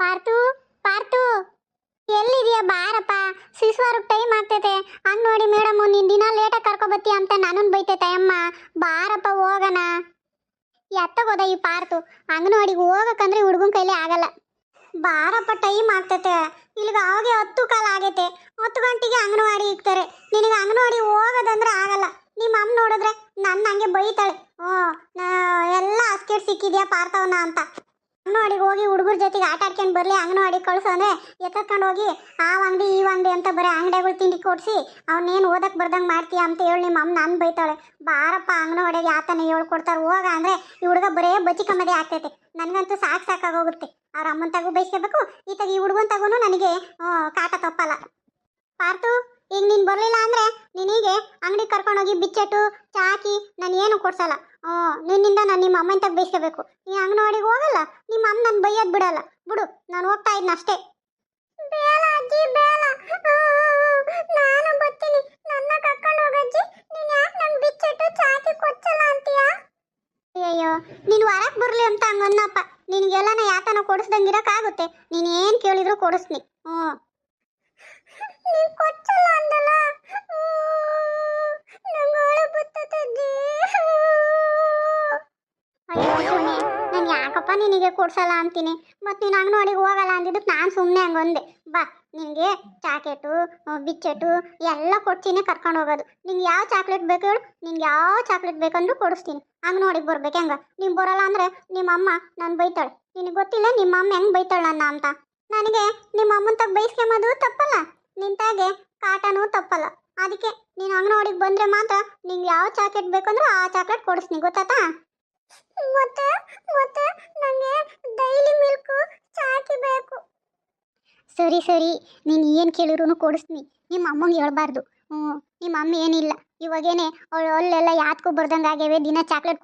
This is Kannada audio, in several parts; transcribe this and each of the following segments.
ಪಾರ್ತು ಪಾರ್ತು. ಎಲ್ಲಿದೆಯಾ ಬಾರಪ್ಪ? ಸಿಸ್ವಾರು ಟೈಮ್ ಆಗ್ತೈತೆ. ಹಂಗ್ ನೋಡಿ ಮೇಡಮ್, ನೀನು ದಿನ ಲೇಟಾಗಿ ಕರ್ಕೊಬತ್ತಿ ಅಂತ ನನ್ನ ಬೈತೈತೆ ಅಮ್ಮ. ಬಾರಪ್ಪ, ಹೋಗಣ. ಎತ್ತಗೋದ ಈ ಪಾರ್ತು. ಅಂಗನವಾಡಿಗೆ ಹೋಗಕ್ಕಂದ್ರೆ ಹುಡುಗನ ಕೈಲಿ ಆಗಲ್ಲ. ಬಾರಪ್ಪ ಟೈಮ್ ಆಗ್ತೈತೆ. ಇಲ್ಲಿಗೆ ಅವಾಗೆ ಹತ್ತು ಕಾಲ ಆಗೈತೆ. ಹತ್ತು ಗಂಟೆಗೆ ಅಂಗನವಾಡಿ ಇಕ್ತಾರೆ. ನಿನಗೆ ಅಂಗನವಾಡಿ ಹೋಗೋದಂದ್ರೆ ಆಗಲ್ಲ. ನಿಮ್ಮ ಅಮ್ಮ ನೋಡಿದ್ರೆ ನನ್ನ ಹಂಗೆ ಬೈತಾಳೆ. ಹ್ಞೂ ಎಲ್ಲ ಅಸ್ಕೆಟ್ ಸಿಕ್ಕಿದ್ಯಾ ಪಾರ್ಥವನ ಅಂತ. ಅಂಗನವಾಡಿಗೆ ಹೋಗಿ ಹುಡುಗರ ಜೊತೆಗೆ ಆಟ ಆಡ್ಕೊಂಡು ಬರಲಿ, ಅಂಗನವಾಡಿ ಕಳ್ಸು ಅಂದರೆ ಎತ್ಕೊಂಡು ಹೋಗಿ ಆ ಅಂಗಡಿ ಈ ಅಂಗಡಿ ಅಂತ ಬರೀ ಅಂಗಡಿಗಳು ತಿಂಡಿ ಕೊಡಿಸಿ, ಅವನೇನು ಓದಕ್ಕೆ ಬರ್ದಂಗೆ ಮಾಡ್ತೀಯ ಅಂತ ಹೇಳಿ ನಿಮ್ಮ ಅಮ್ಮ ನಾನು ಬೈತಾಳೆ. ಬಾರಪ್ಪ ಅಂಗನವಾಡಿಗೆ ಆತನ ಹೇಳ್ಕೊಡ್ತಾರೆ? ಹೋಗ ಅಂದರೆ ಈ ಹುಡುಗ ಬರೇ ಬಚ್ಚಿ ಕಮ್ಮದಿ ಆಗ್ತೈತೆ. ನನಗಂತೂ ಸಾಕು ಸಾಕಾಗೋಗುತ್ತೆ. ಅವ್ರ ಅಮ್ಮನ ತಗು ಬೈಸ್ಕೋಬೇಕು, ಈತಾಗ ಈ ಹುಡುಗನ ತಗೋನು ನನಗೆ ಕಾಟ ತಪ್ಪಲ್ಲ. ಪಾರ್ತು ಈಗ ನೀನು ಬರಲಿಲ್ಲ ಅಂದರೆ ನಿನಗೆ ಅಂಗಡಿ ಕರ್ಕೊಂಡೋಗಿ ಬಿಚ್ಚಟ್ಟು, ಚಾಕಿ ನಾನು ಏನು ಕೊಡ್ಸಲ್ಲ. ಹ್ಞೂ, ನಿನ್ನಿಂದ ನಾನು ನಿಮ್ಮ ಅಮ್ಮನ ತಗ ಬೇಯಿಸ್ಕೋಬೇಕು ನೀ ಅಂಗನವಾಡಿಗೆ ಹೋಗಲ್ಲ, ನಿಮ್ಮ ಅಮ್ಮ ನನ್ನ ಬೈಯೋದು ಬಿಡಲ್ಲ. ಬಿಡು, ನಾನು ಹೋಗ್ತಾ ಇದ್ನ ಅಷ್ಟೇ. ಬೇಡ ಅಜ್ಜಿ, ಬೇಡ. ನಾನು ಬರ್ತೀನಿ. ನನ್ನ ಕರ್ಕೊಂಡು ಹೋಗಜ್ಜಿ ನೀನು ಯಾಕೆ ನಂಗೆ ಬಿಚ್ಚಟ್ಟು, ಚಾಕಿ ಕೊಚ್ಚಲ್ಲ ಅಂತೀಯಾ? ಅಯ್ಯಯ್ಯೋ, ನೀನು ಹೊರಗೆ ಬರಲಿ ಅಂತ ಹಂಗನ್ನಪ್ಪ ನಿನಗೆಲ್ಲನ ಯಾತನ ಕೊಡಿಸ್ದಂಗೆ ಇರೋಕ್ಕಾಗುತ್ತೆ. ನೀನು ಏನು ಕೇಳಿದ್ರು ಕೊಡಿಸ್ನಿ. ಹ್ಞೂ. ಅಯ್ಯೋ ಸುಮ್ಮನೆ ನಾನು ಯಾಕಪ್ಪ ನಿನಗೆ ಕೊಡ್ಸಲ್ಲ ಅಂತೀನಿ? ಮತ್ತು ನೀನು ಅಂಗನವಾಡಿಗೆ ಹೋಗಲ್ಲ ಅಂದಿದ್ದಕ್ಕೆ ನಾನು ಸುಮ್ಮನೆ ಹಂಗೊಂದೆ. ಬಾ, ನಿನಗೆ ಚಾಕೆಟು ಬಿಚ್ಚೆಟು ಎಲ್ಲ ಕೊಡ್ತೀನಿ ಕರ್ಕೊಂಡು ಹೋಗೋದು. ನಿಂಗೆ ಯಾವ ಚಾಕ್ಲೇಟ್ ಬೇಕು ಹೇಳು? ನಿಂಗೆ ಯಾವ ಚಾಕ್ಲೇಟ್ ಬೇಕಂದ್ರೂ ಕೊಡಿಸ್ತೀನಿ. ಅಂಗನವಾಡಿಗೆ ಬರ್ಬೇಕು ಹೆಂಗೆ? ನೀನು ಬರೋಲ್ಲ ಅಂದರೆ ನಿಮ್ಮಮ್ಮ ನಾನು ಬೈತಾಳೆ. ನಿನಗೆ ಗೊತ್ತಿಲ್ಲ ನಿಮ್ಮಮ್ಮ ಹೆಂಗೆ ಬೈತಾಳೆ ನನ್ನ ಅಂತ? ನನಗೆ ನಿಮ್ಮ ಅಮ್ಮನ ತಗ ಬೈಸ್ಕೊಂಬೋದು ತಪ್ಪಲ್ಲ? ನಿಂತಾಗೆ ಕಾಟನೂ ತಪ್ಪಲ್ಲ. ಅದಕ್ಕೆ ನೀನು ಅಂಗನವಾಡಿಗೆ ಬಂದರೆ ಮಾತ್ರ ನಿಂಗೆ ಯಾವ ಚಾಕ್ಲೇಟ್ ಬೇಕಂದ್ರೆ ಆ ಚಾಕ್ಲೇಟ್ ಕೊಡಿಸ್ನಿ ಗೊತ್ತಾತಾ ಮತ್ತೆ ಮತ್ತೆ ನನಗೆ ಡೈಲಿ ಮಿಲ್ಕು ಚಾಕಿ ಬೇಕು. ಸರಿ ಸರಿ. ನೀನು ಏನು ಕೇಳಿದ್ರು ಕೊಡಿಸ್ತೀನಿ. ನಿಮ್ಮ ಅಮ್ಮಂಗೆ ಹೇಳ್ಬಾರ್ದು. ಹ್ಞೂ ನಿಮ್ಮ ಮಮ್ಮಿ ಏನಿಲ್ಲ. ಇವಾಗೇನೆ ಅವಳು ಅಲ್ಲೆಲ್ಲ ಯಾತ್ಕೂ ಬರ್ದಂಗೆ ಆಗ್ಯಾವೆ. ದಿನ ಚಾಕ್ಲೇಟ್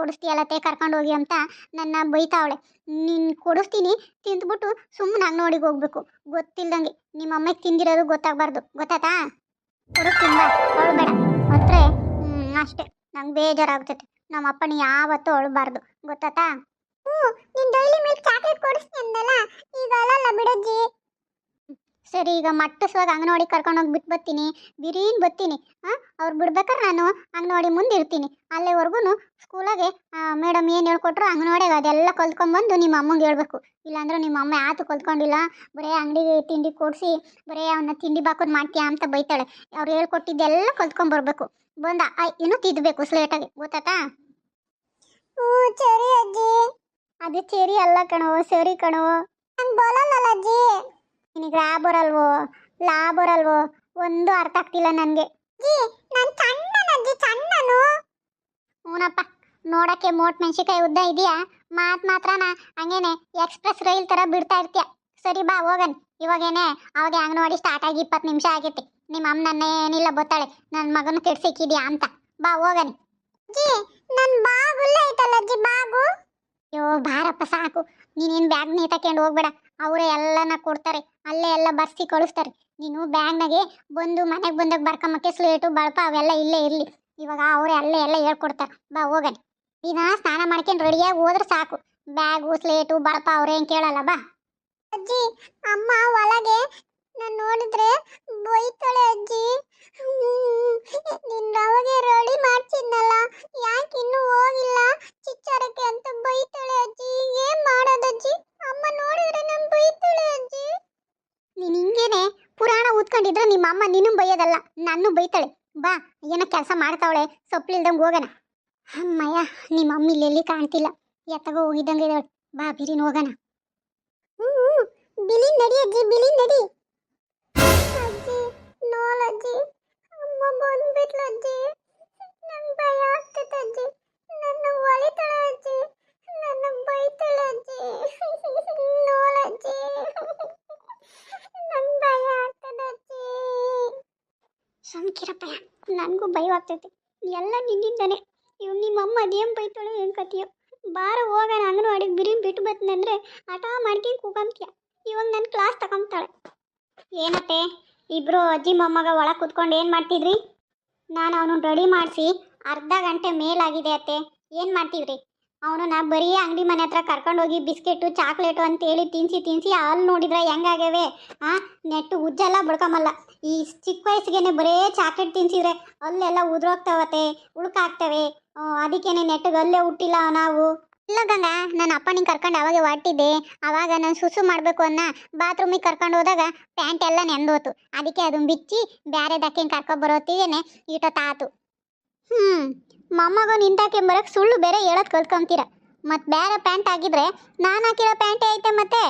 ತೇ ಕರ್ಕೊಂಡು ಹೋಗಿ ಅಂತ ನನ್ನ ಬೈತಾವಳೆ ನೀನು ಕೊಡಿಸ್ತೀನಿ, ತಿಂದ್ಬಿಟ್ಟು ಸುಮ್ಮನೆ ನೋಡಿಗೆ ಹೋಗ್ಬೇಕು. ಗೊತ್ತಿಲ್ದಂಗೆ ನಿಮ್ಮ ಅಮ್ಮಗೆ ತಿಂದಿರೋದು ಗೊತ್ತಾಗಬಾರ್ದು. ಗೊತ್ತಾತಾ ಕೊಡಿಸ್ತೀನಿ ಬಾ ಅವಳು ಬೇಡ. ಹ್ಞೂ ಅಷ್ಟೇ. ನಂಗೆ ಬೇಜಾರಾಗ್ತೈತೆ ನಮ್ಮ ಅಪ್ಪನ ಯಾವತ್ತೂ ಅಳಬಾರ್ದು. ಗೊತ್ತಾತಾ ಹ್ಞೂ ಸರಿ, ಈಗ ಮಟ್ಟಿಸುವಾಗ ಅಂಗನವಾಡಿ ಕರ್ಕೊಂಡು ಹೋಗಿ ಬಿಟ್ಟು ಬರ್ತೀನಿ, ಬಿರೀನ್ ಬರ್ತೀನಿ ಹಾಂ ಅವ್ರು ಬಿಡ್ಬೇಕಾದ್ರೆ ನಾನು ಅಂಗನವಾಡಿ ಮುಂದೆ ಇರ್ತೀನಿ. ಅಲ್ಲಿವರೆಗೂ ಸ್ಕೂಲಾಗೆ ಮೇಡಮ್ ಏನು ಹೇಳ್ಕೊಟ್ರು ಅಂಗನವಾಡಿಗೆ ಅದೆಲ್ಲ ಕಲ್ತ್ಕೊಂಡ್ಬಂದು ನಿಮ್ಮ ಅಮ್ಮಂಗೆ ಹೇಳ್ಬೇಕು. ಇಲ್ಲಾಂದ್ರೆ ನಿಮ್ಮ ಅಮ್ಮ ಯಾತು ಕಲ್ತ್ಕೊಂಡಿಲ್ಲ. ಬರೀ ಅಂಗಡಿಗೆ ತಿಂಡಿ ಕೊಡಿಸಿ, ಬರೀ ಅವನ್ನ ತಿಂಡಿ ಬಾಕೋದು ಮಾಡ್ತೀಯಾ ಅಂತ ಬೈತಾಳೆ. ಅವ್ರು ಹೇಳ್ಕೊಟ್ಟಿದ್ದೆಲ್ಲ ಕಲ್ತ್ಕೊಂಡ್ಬರ್ಬೇಕು ಬಂದ ಇನ್ನು ತಿದ್ದಬೇಕು ಸ್ಲೇಟಾಗಿ ಗೊತ್ತಾತಾ ಹ್ಞೂ, ಸರಿ ಅಜ್ಜಿ. ಅದು ಚೇರಿ ಅಲ್ಲ ಕಣೋ, ಸರಿ ಕಣೋ. ನಂಗೆ ಬರಲ್ಲ ಅಜ್ಜಿ ನಿನಗೆ ರಾ ಬರಲ್ವೋ ಲಾ ಬರಲ್ವೋ ಒಂದು ಅರ್ಥ ಆಗ್ತಿಲ್ಲ ನನಗೆ. ಜಿ ಹ್ಞೂನಪ್ಪ ನೋಡಕ್ಕೆ ಮೋಟ್ ಮೆಣಸಿಕಾಯಿ ಉದ್ದ ಇದೆಯಾ? ಮಾತ್ ಮಾತ್ರನ? ಹಂಗೇನೆ ಎಕ್ಸ್ಪ್ರೆಸ್ ರೈಲ್ ತರ ಬಿಡ್ತಾ ಇರ್ತೀಯ? ಸರಿ ಬಾ, ಹೋಗನ್. ಇವಾಗೇನೆ, ಅವಾಗ ಅಂಗನವಾಡಿ ಸ್ಟಾರ್ಟ್ ಆಗಿ ಇಪ್ಪತ್ತು ನಿಮಿಷ ಆಗೈತಿ. ನಿಮ್ಮ ಅಮ್ಮ ನನ್ನ ಏನಿಲ್ಲ ಗೊತ್ತಾಳೆ. ನನ್ನ ಮಗನ ಕೆಡ್ಸಿಕ್ಕಿದ್ಯಾ ಅಂತ. ಬಾ, ಹೋಗನಿ. ಜಿ ನನ್ನ ಬಾಗುಲ್ಲ ಐತಲ್ಲ ಅಜ್ಜಿ ಬಾಗು ಅಯ್ಯೋ, ಬಾರಪ್ಪ, ಸಾಕು. ನೀನೇನು ಬ್ಯಾಗ್ ನೇತಾಕೊಂಡು ಹೋಗ್ಬೇಡ. ಅವರೇ ಎಲ್ಲನ ಕೊಡ್ತಾರೆ. ಅಲ್ಲೇ ಎಲ್ಲ ಬರ್ಸಿ ಕಳಿಸ್ತಾರೆ ನೀನು ಬ್ಯಾಗ್ನಾಗೆ ಬಂದು ಮನೆಗೆ ಬಂದಾಗ ಬರ್ಕೊಂಬಕ್ಕೆ ಸ್ಲೇಟು, ಬಳಪ ಅವೆಲ್ಲ ಇಲ್ಲೇ ಇರಲಿ. ಇವಾಗ ಅವರೇ ಅಲ್ಲೇ ಎಲ್ಲ ಹೇಳ್ಕೊಡ್ತಾರೆ. ಬಾ ಹೋಗನಿ ದಿನ ಸ್ನಾನ ಮಾಡ್ಕೊಂಡು ರೆಡಿಯಾಗಿ ಹೋದ್ರೆ ಸಾಕು. ಬ್ಯಾಗು, ಸ್ಲೇಟು, ಬಳಪ ಅವ್ರೇನು ಕೇಳಲ್ಲ, ಬಾ. ಅಜ್ಜಿ, ಅಮ್ಮ ಒಳಗೆ ನಾನು ನೋಡಿದ್ರೆ ಬೈತಾಳೆ ಅಜ್ಜಿ. ನಿನ್ನ ಅವಾಗೆ ರೆಡಿ ಮಾಡ್ಸಿದ್ನಲ್ಲ, ಯಾಕೆ ಇನ್ನೂ ಹೋಗಿಲ್ಲ? ಚಿಚ್ಚಾರಕ್ಕೆ ಅಂತ ಬೈತಾಳೆ ಅಜ್ಜಿ. ಏನ್ ಮಾಡೋದಜ್ಜಿ? ಅಮ್ಮ ನೋಡಿದ್ರೆ ನಮ್ಮ ಬೈತಾಳೆ ಅಜ್ಜಿ ನೀನ್ ಹಿಂಗೇನೆ ಊದ್ಕೊಂಡಿದ್ರೆ ನಿಮ್ಮ ಅಮ್ಮ ನೀನು ಬೈಯೋದಲ್ಲ ನಾನು ಬೈತಾಳೆ. ಬಾ, ಏನೋ ಕೆಲಸ ಮಾಡ್ತಾವಳೆ ಸೊಪ್ಲಿಲ್ದಂಗೆ ಹೋಗೋಣ. ಅಮ್ಮಯ್ಯ, ನಿಮ್ಮ ಅಮ್ಮ ಇಲ್ಲೆಲ್ಲಿ ಕಾಣ್ತಿಲ್ಲ. ಎತ್ತಗೋ ಹೋಗಿದ್ದಂಗೆ ಬಾ, ಬಿರಿನ್ ಹೋಗೋಣ. ಹ್ಞೂ ಬಿಳಿ ನಡಿ ಅಜ್ಜಿ ಬಿಳಿ ನಡಿ ಅಜ್ಜಿ ನೋಲಜ್ಜಿ ಅಮ್ಮ ಬಂದ್ಬಿಟ್ಲು ಅಜ್ಜಿ ನಂಗೆ ಭಯ ಆಗ್ತದೆ ಅಜ್ಜಿ ನನ್ನ ಒಳಿತಾಳೆ ಅಜ್ಜಿ ನನ್ನ ಬೈತಾಳೆ ಅಜ್ಜಿ ನೋಲಜ್ಜಿ ನಂಗೆ ಭಯ ಆಗ್ತದೆ ಅಜ್ಜಿ ಶಂಕಿರಪ್ಪ ನನಗೂ ಭಯವಾಗ್ತೈತಿ ಎಲ್ಲ ನಿನ್ನಿಂದಾನೆ. ಇವ್ ನಿಮ್ಮ ಅಮ್ಮ ಅದೇನು ಬೈತಾಳೋ ಏನು ಕತಿಯೋ. ಬಾರ ಹೋಗೋಣ ಅಂಗನವಾಡಿಗೆ ಬಿರಿ ಬಿಟ್ಟು ಬತ್ತಂದ್ರೆ ಆಟ ಮಾಡ್ಕೊಂಡು ಕೂಗಂತೀಯ ಇವಾಗ ನನ್ನ ಕ್ಲಾಸ್ ತಗೊಂತಾಳೆ ಏನತ್ತೆ ಇಬ್ರು ಅಜ್ಜಿ ಮೊಮ್ಮಗ ಒಳಗೆ ಕುತ್ಕೊಂಡು ಏನು ಮಾಡ್ತಿದ್ರಿ? ನಾನು ಅವನು ರೆಡಿ ಮಾಡಿಸಿ ಅರ್ಧ ಗಂಟೆ ಮೇಲಾಗಿದೆ ಅತ್ತೆ. ಏನು ಅವನು ನಾ ಬರೀ ಅಂಗಡಿ ಮನೆ ಹತ್ರ ಕರ್ಕೊಂಡೋಗಿ ಬಿಸ್ಕೆಟು, ಚಾಕ್ಲೇಟು ಅಂತೇಳಿ ತಿನ್ಸಿ ತಿನ್ಸಿ ಅಲ್ಲಿ ನೋಡಿದ್ರೆ ಹೆಂಗಾಗ್ಯವೆ? ಆ, ನೆಟ್ಟು ಉಜ್ಜೆಲ್ಲ ಬಡ್ಕೊಂಬಲ್ಲ. ಈ ಚಿಕ್ಕ ವಯಸ್ಸಿಗೆ ಬರೇ ಚಾಕ್ಲೇಟ್ ತಿನ್ಸಿದ್ರೆ ಅಲ್ಲೆಲ್ಲ ಉದುರೋಗ್ತಾವತ್ತೆ, ಉಳ್ಕಾಗ್ತವೆ. ಅದಕ್ಕೇನೆ ನೆಟ್ಟಗೆ ಅಲ್ಲೇ ಹುಟ್ಟಿಲ್ಲ ನಾವು. ಇಲ್ಲ ಗಂಗಾ, ನನ್ನ ಅಪ್ಪ ನಿಂಗೆ ಕರ್ಕೊಂಡು ಅವಾಗ ಹೊಟ್ಟಿದ್ದೆ ಅವಾಗ ನಾನು ಸುಸು ಮಾಡಬೇಕು ಅನ್ನ ಬಾತ್ರೂಮಿಗೆ ಕರ್ಕೊಂಡು ಹೋದಾಗ ಪ್ಯಾಂಟ್ ಎಲ್ಲ ನೆಂದೋತು ಅದಕ್ಕೆ ಅದನ್ನ ಬಿಚ್ಚಿ ಬೇರೆ ದಕ್ಕೆ ಕರ್ಕೊಂಡು ಬರೋತ್ತಿದ್ದೇನೆ ಈಟ ತಾತು. ಹ್ಞೂ ಮೊಮ್ಮಗ ನಿಂತಾಕೆ ಬರಕ್ಕೆ ಸುಳ್ಳು ಬೇರೆ ಹೇಳೋದು ಕಲ್ತ್ಕೊಂತೀರ. ಮತ್ತು ಬೇರೆ ಪ್ಯಾಂಟ್ ಆಗಿದ್ರೆ ನಾನು ಹಾಕಿರೋ ಪ್ಯಾಂಟೇ ಐತೆ ಮತ್ತೆ?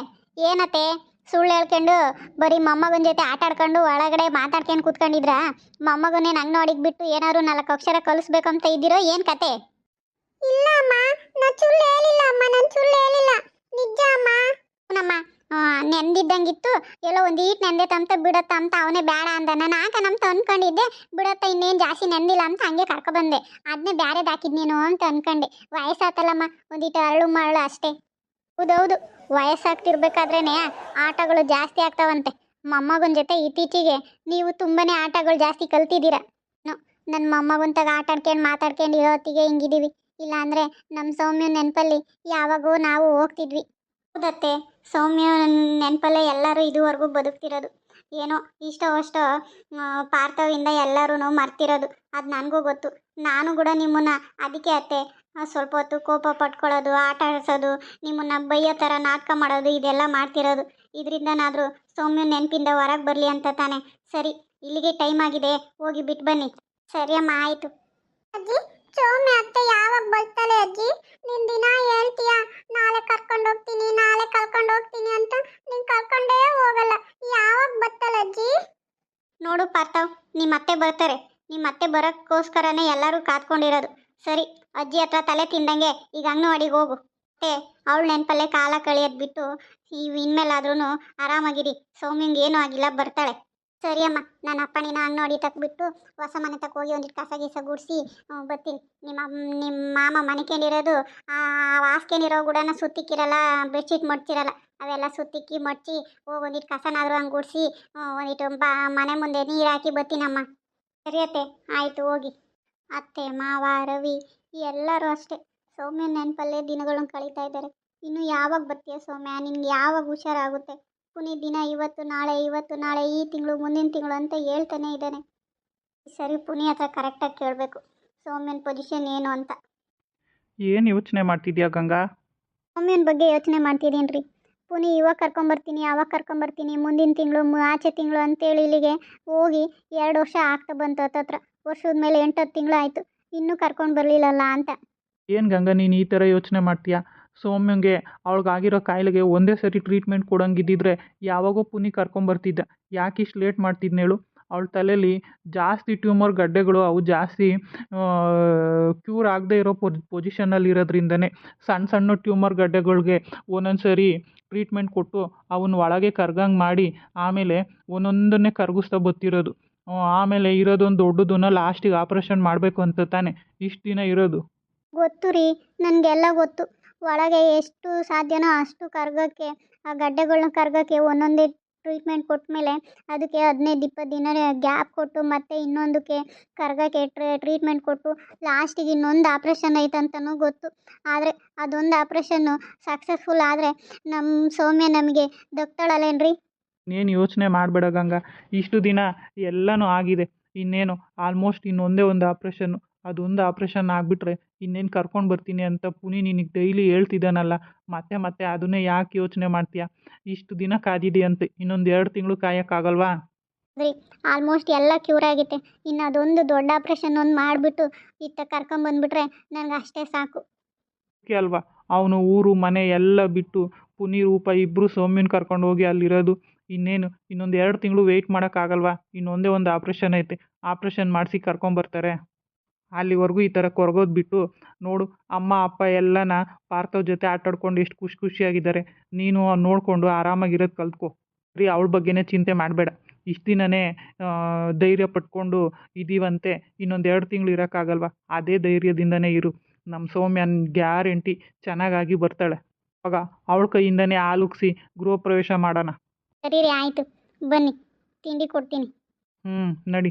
ಏನತ್ತೆ? ಸುಳ್ಳು ಹೇಳ್ಕೊಂಡು ಬರೀ ಮೊಮ್ಮಗನ ಜೊತೆ ಆಟ ಆಡ್ಕೊಂಡು ಒಳಗಡೆ ಮಾತಾಡ್ಕೊಂಡು ಕೂತ್ಕೊಂಡಿದ್ರ? ಮೊಮ್ಮಗನೇ ನಂಗೆ ನೋಡಿಗೆ ಬಿಟ್ಟು ಏನಾದ್ರು ನಾಲ್ಕು ಅಕ್ಷರ ಕಲಿಸ್ಬೇಕಂತ ಇದ್ದೀರೋ ಏನು ಕತೆ? ಇಲ್ಲ ಅಮ್ಮ ಸುಳ್ಳು ಹೇಳಿಲ್ಲ ಅಮ್ಮ ನಾನು ಸುಳ್ಳು ಹೇಳಿಲ್ಲ. ನಿಜ ಅಮ್ಮ? ನಮ್ಮ ನೆಂದಿದ್ದಂಗಿತ್ತು ಎಲ್ಲೋ ಒಂದು ಈಟ್ ನೆಂದೈತಂತ ಬಿಡತ್ತ ಅಂತ ಅವನೇ ಬೇಡ ಅಂದ ನಾನು ಆಗ ನಮ್ತ ಅನ್ಕೊಂಡಿದ್ದೆ. ಬಿಡತ್ತ ಇನ್ನೇನು ಜಾಸ್ತಿ ನೆಂದಿಲ್ಲ ಅಂತ ಹಂಗೆ ಕರ್ಕೊಬಂದೆ. ಅದನ್ನೇ ಬ್ಯಾರೆದು ಹಾಕಿದ್ ನೀನು ಅಂತ ಅನ್ಕೊಂಡೆ. ವಯಸ್ಸಾತಲ್ಲಮ್ಮ ಒಂದಿಟ್ಟು ಅರಳು ಮರಳು ಅಷ್ಟೇ. ಹೌದೌದು. ವಯಸ್ಸಾಗ್ತಿರ್ಬೇಕಾದ್ರೇನೆ ಆಟಗಳು ಜಾಸ್ತಿ ಆಗ್ತಾವಂತೆ. ಮೊಮ್ಮಗನ ಜೊತೆ ಇತ್ತೀಚೆಗೆ ನೀವು ತುಂಬಾನೇ ಆಟಗಳು ಜಾಸ್ತಿ ಕಲ್ತಿದ್ದೀರ. ನನ್ನ ಮೊಮ್ಮಗಂತಾಗ ತಗ ಆಟ ಆಡ್ಕೊಂಡು ಮಾತಾಡ್ಕೊಂಡು ಇರೋತ್ತಿಗೆ ಹಿಂಗಿದೀವಿ. ಇಲ್ಲಾಂದ್ರೆ ನಮ್ಮ ಸೌಮ್ಯ ನೆನಪಲ್ಲಿ ಯಾವಾಗೂ ನಾವು ಹೋಗ್ತಿದ್ವಿ. ಹೌದತ್ತೆ. ಸೌಮ್ಯ ನೆನಪಲ್ಲೇ ಎಲ್ಲರೂ ಇದುವರೆಗೂ ಬದುಕ್ತಿರೋದು. ಏನೋ ಇಷ್ಟೋ ಅಷ್ಟೋ ಪಾರ್ಥವಿಂದ ಎಲ್ಲರೂ ಮರ್ತಿರೋದು. ಅದು ನನಗೂ ಗೊತ್ತು. ನಾನು ಕೂಡ ನಿಮ್ಮನ್ನ ಅದಕ್ಕೆ ಅತ್ತೆ. ಸ್ವಲ್ಪ ಹೊತ್ತು ಕೋಪ ಪಟ್ಕೊಳ್ಳೋದು, ಆಟ ಆಡಿಸೋದು, ನಿಮ್ಮನ್ನು ಬೈಯೋ ಥರ ನಾಟಕ ಮಾಡೋದು, ಇದೆಲ್ಲ ಮಾಡ್ತಿರೋದು. ಇದರಿಂದನಾದರೂ ಸೌಮ್ಯ ನೆನಪಿಂದ ಹೊರಗೆ ಬರಲಿ ಅಂತ ತಾನೆ. ಸರಿ, ಇಲ್ಲಿಗೆ ಟೈಮ್ ಆಗಿದೆ. ಹೋಗಿ ಬಿಟ್ಟು ಬನ್ನಿ. ಸರಿ ಅಮ್ಮ, ಆಯಿತು. ಅಜ್ಜಿ, ಸೌಮ್ಯ ಅತ್ತೆ ಯಾವಾಗ ಬರ್ತಾಳೆ ಅಜ್ಜಿ? ನಿನ್ನ ದಿನ ಹೇಳ್ತೀಯ, ನಾಳೆ ಕರ್ಕೊಂಡು ಹೋಗ್ತೀನಿ, ನಾಳೆ ಕರ್ಕೊಂಡು ಹೋಗ್ತೀನಿ ಅಂತ ನೀನು ಕರ್ಕೊಂಡೇ ಹೋಗಲ್ಲ. ಯಾವಾಗ ಬರ್ತಾಳೆ ಅಜ್ಜಿ? ನೋಡು ಪಾರ್ಥವ್ ನಿಮ್ಮ ಅತ್ತೆ ಬರ್ತಾರೆ. ನಿಮ್ಮ ಅತ್ತೆ ಬರೋಕ್ಕೋಸ್ಕರನೇ ಎಲ್ಲರೂ ಕಾದ್ಕೊಂಡಿರೋದು. ಸರಿ ಅಜ್ಜಿ ಹತ್ರ ತಲೆ ತಿಂದಂಗೆ ಈಗ ಅಂಗನವಾಡಿಗೆ ಹೋಗು. ಮತ್ತೆ ಅವಳು ನೆನಪಲ್ಲೇ ಕಾಲ ಕಳೆಯೋದು ಬಿಟ್ಟು ಈ ಇನ್ಮೇಲಾದ್ರೂ ಆರಾಮಾಗಿರಿ. ಸೌಮ್ಯಂಗೆ ಏನೂ ಆಗಿಲ್ಲ, ಬರ್ತಾಳೆ. ಸರಿ ಅಮ್ಮ ನನ್ನ ಅಪ್ಪನಿನ ನೀನು ಅಂಗನವಾಡಿ ತಕ್ಬಿಟ್ಟು ಹೊಸ ಮನೆ ತಕ್ಕ ಹೋಗಿ ಒಂದಿಟ್ಟು ಕಸ ಗೀಸ ಗುಡಿಸಿ ಬರ್ತೀನಿ. ನಿಮ್ಮ ನಿಮ್ಮ ಮಾಮ ಮನೆಕೇಂಡಿರೋದು ಆ ಹಾಸ್ಕೊಂಡಿರೋ ಗುಡನ ಸುತ್ತಿಕ್ಕಿರಲ್ಲ, ಬೆಡ್ಶೀಟ್ ಮಡ್ಚಿರಲ್ಲ, ಅವೆಲ್ಲ ಸುತ್ತಿಕ್ಕಿ ಮಡ್ಚಿ ಹೋಗಿ ಒಂದಿಟ್ಟು ಕಸನಾದರೂ ಹಂಗೆ ಗುಡಿಸಿ ಒಂದಿಟ್ಟು ಬಾ, ಮನೆ ಮುಂದೆ ನೀರು ಹಾಕಿ ಬರ್ತೀನಮ್ಮ. ಸರಿ ಅತ್ತೆ, ಆಯಿತು, ಹೋಗಿ. ಅತ್ತೆ ಮಾವ ರವಿ ಎಲ್ಲರೂ ಅಷ್ಟೇ. ಸೌಮ್ಯ ನೆನಪಲ್ಲೇ ದಿನಗಳನ್ನು ಕಳೀತಾ ಇದ್ದಾರೆ. ಇನ್ನು ಯಾವಾಗ ಬರ್ತೀಯ ಸೌಮ್ಯ? ನಿನ್ಗೆ ಯಾವಾಗ ಹುಷಾರಾಗುತ್ತೆ? ಪುನಿ ದಿನ ಇವತ್ತು ನಾಳೆ ಇವತ್ತು ನಾಳೆ ಈ ತಿಂಗಳು ಮುಂದಿನ ತಿಂಗಳು ಅಂತ ಹೇಳ್ತಾನೆ ಇದ್ದಾನೆ. ಸರಿ ಪುನಿ ಹತ್ರ ಕರೆಕ್ಟಾಗಿ ಕೇಳಬೇಕು. ಸೌಮ್ಯನ ಪೊಸಿಷನ್ ಏನು ಅಂತ. ಏನು ಯೋಚನೆ ಮಾಡ್ತಿದ್ಯಾ ಗಂಗಾ? ಸೌಮ್ಯನ ಬಗ್ಗೆ ಯೋಚನೆ ಮಾಡ್ತಿದ್ದೀನಿ ರೀ ಪುನಿ ಇವಾಗ ಕರ್ಕೊಂಬರ್ತೀನಿ ಅವಾಗ ಕರ್ಕೊಂಬರ್ತೀನಿ ಮುಂದಿನ ತಿಂಗಳು ಆಚೆ ತಿಂಗಳು ಅಂತೇಳಿ ಇಲ್ಲಿಗೆ ಹೋಗಿ ಎರಡು ವರ್ಷ ಆಗ್ತಾ ಬಂತು ಹತ್ತತ್ರ ವರ್ಷದ ಮೇಲೆ ತಿಂಗಳು ಆಯಿತು ಇನ್ನೂ ಕರ್ಕೊಂಡು ಬರಲಿಲ್ಲಲ್ಲ ಅಂತ. ಏನು ಗಂಗಾ, ನೀನು ಈ ಥರ ಯೋಚನೆ ಮಾಡ್ತೀಯಾ? ಸೌಮ್ಯಂಗೆ ಅವಳಿಗಾಗಿರೋ ಕಾಯಿಲೆಗೆ ಒಂದೇ ಸರಿ ಟ್ರೀಟ್ಮೆಂಟ್ ಕೊಡೋಂಗಿದ್ದಿದ್ರೆ ಯಾವಾಗೋ ಪುನಿ ಕರ್ಕೊಂಬರ್ತಿದ್ದ ಯಾಕೆ ಇಷ್ಟು ಲೇಟ್ ಮಾಡ್ತಿದ್ನೇಳು ಅವಳ ತಲೆಯಲ್ಲಿ ಜಾಸ್ತಿ ಟ್ಯೂಮರ್ ಗಡ್ಡೆಗಳು ಅವು ಜಾಸ್ತಿ ಕ್ಯೂರ್ ಆಗದೆ ಇರೋ ಪೊಸಿಷನಲ್ಲಿ ಇರೋದ್ರಿಂದನೇ ಸಣ್ಣ ಸಣ್ಣ ಟ್ಯೂಮರ್ ಗಡ್ಡೆಗಳಿಗೆ ಒಂದೊಂದು ಸರಿ ಟ್ರೀಟ್ಮೆಂಟ್ ಕೊಟ್ಟು ಅವನ್ನ ಒಳಗೆ ಕರ್ಗಂಗೆ ಮಾಡಿ ಆಮೇಲೆ ಒಂದೊಂದನ್ನೇ ಕರಗಿಸ್ತಾ ಬತ್ತಿರೋದು. ಆಮೇಲೆ ಇರೋದೊಂದು ದೊಡ್ಡದನ್ನ ಲಾಸ್ಟಿಗೆ ಆಪ್ರೇಷನ್ ಮಾಡಬೇಕು ಅಂತ ತಾನೆ. ಇಷ್ಟು ದಿನ ಇರೋದು. ಗೊತ್ತು ರೀ, ನನಗೆಲ್ಲ ಗೊತ್ತು. ಒಳಗೆ ಎಷ್ಟು ಸಾಧ್ಯನೋ ಅಷ್ಟು ಕರ್ಗಕ್ಕೆ, ಆ ಗಡ್ಡೆಗಳನ್ನ ಕರ್ಗಕ್ಕೆ ಒಂದೊಂದೇ ಟ್ರೀಟ್ಮೆಂಟ್ ಕೊಟ್ಟ ಮೇಲೆ ಅದಕ್ಕೆ ಹದಿನೈದು, ಇಪ್ಪತ್ತು ದಿನ ಗ್ಯಾಪ್ ಕೊಟ್ಟು ಮತ್ತೆ ಇನ್ನೊಂದಕ್ಕೆ ಕರ್ಗಕ್ಕೆ ಟ್ರೀಟ್ಮೆಂಟ್ ಕೊಟ್ಟು ಲಾಸ್ಟಿಗೆ ಇನ್ನೊಂದು ಆಪ್ರೇಷನ್ ಐತಂತನೂ ಗೊತ್ತು. ಆದರೆ ಅದೊಂದು ಆಪ್ರೇಷನ್ನು ಸಕ್ಸಸ್ಫುಲ್ ಆದರೆ ನಮ್ಮ ಸೌಮ್ಯ ನಮಗೆ ದಕ್ತಾಳಲ್ಲೇನ್ರಿ? ಇನ್ನೇನು ಯೋಚನೆ ಮಾಡಬೇಡ ಗಂಗಾ ಇಷ್ಟು ದಿನ ಎಲ್ಲನೂ ಆಗಿದೆ. ಇನ್ನೇನು ಆಲ್ಮೋಸ್ಟ್ ಇನ್ನೊಂದೇ ಒಂದು ಆಪ್ರೇಷನ್ನು ಅದೊಂದು ಆಪ್ರೇಷನ್ ಆಗಿಬಿಟ್ರೆ ಇನ್ನೇನು ಕರ್ಕೊಂಡು ಬರ್ತೀನಿ ಅಂತ ಪುನಿ ನಿನಗೆ ಡೈಲಿ ಹೇಳ್ತಿದ್ದಾನಲ್ಲ ಮತ್ತೆ ಮತ್ತೆ ಅದನ್ನೇ ಯಾಕೆ ಯೋಚನೆ ಮಾಡ್ತೀಯಾ? ಇಷ್ಟು ದಿನ ಕಾದಿದೆಯಂತೆ ಇನ್ನೊಂದು ಎರಡು ತಿಂಗಳು ಕಾಯೋಕ್ಕಾಗಲ್ವಾ? ರೀ ಆಲ್ಮೋಸ್ಟ್ ಎಲ್ಲ ಕ್ಯೂರ್ ಆಗೈತೆ ಇನ್ನು ಅದೊಂದು ದೊಡ್ಡ ಆಪ್ರೇಷನ್ ಒಂದು ಮಾಡಿಬಿಟ್ಟು ಇತ್ತ ಕರ್ಕೊಂಬಂದ್ಬಿಟ್ರೆ ನನಗೆ ಅಷ್ಟೇ ಸಾಕು. ಓಕೆ ಅಲ್ವಾ? ಅವನು ಊರು ಮನೆ ಎಲ್ಲ ಬಿಟ್ಟು ಪುನಿ ರೂಪ ಇಬ್ಬರು ಸೌಮ್ಯನ ಕರ್ಕೊಂಡು ಹೋಗಿ ಅಲ್ಲಿರೋದು. ಇನ್ನೇನು, ಇನ್ನೊಂದು ಎರಡು ತಿಂಗಳು ವೆಯ್ಟ್ ಮಾಡೋಕ್ಕಾಗಲ್ವಾ? ಇನ್ನೊಂದೇ ಒಂದು ಆಪ್ರೇಷನ್ ಐತೆ. ಆಪ್ರೇಷನ್ ಮಾಡಿಸಿ ಕರ್ಕೊಂಬರ್ತಾರೆ ಅಲ್ಲಿವರೆಗೂ ಈ ಥರ ಕೊರಗೋದು ಬಿಟ್ಟು, ನೋಡು, ಅಮ್ಮ, ಅಪ್ಪ ಎಲ್ಲನ ಪಾರ್ಥವ್ ಜೊತೆ ಆಟಾಡ್ಕೊಂಡು ಎಷ್ಟು ಖುಷಿ ಖುಷಿಯಾಗಿದ್ದಾರೆ. ನೀನು ನೋಡಿಕೊಂಡು ಆರಾಮಾಗಿರೋದು ಕಲ್ತ್ಕೊ. ರೀ, ಅವಳ ಬಗ್ಗೆನೇ ಚಿಂತೆ ಮಾಡಬೇಡ. ಇಷ್ಟು ದಿನವೇ ಧೈರ್ಯ ಪಟ್ಕೊಂಡು ಇದ್ದೀವಂತೆ ಇನ್ನೊಂದು ಎರಡು ತಿಂಗಳು ಇರೋಕ್ಕಾಗಲ್ವಾ? ಅದೇ ಧೈರ್ಯದಿಂದನೇ ಇರು. ನಮ್ಮ ಸೌಮ್ಯನ ಗ್ಯಾರಂಟಿ ಚೆನ್ನಾಗಾಗಿ ಬರ್ತಾಳೆ. ಆವಾಗ ಅವಳ ಕೈಯಿಂದನೇ ಹಾಲು ಉಗ್ಸಿ ಗೃಹ ಪ್ರವೇಶ ಮಾಡೋಣ. ಸರಿ ರೀ ಆಯಿತು. ಬನ್ನಿ ತಿಂಡಿ ಕೊಡ್ತೀನಿ. ಹ್ಞೂ ನಡಿ.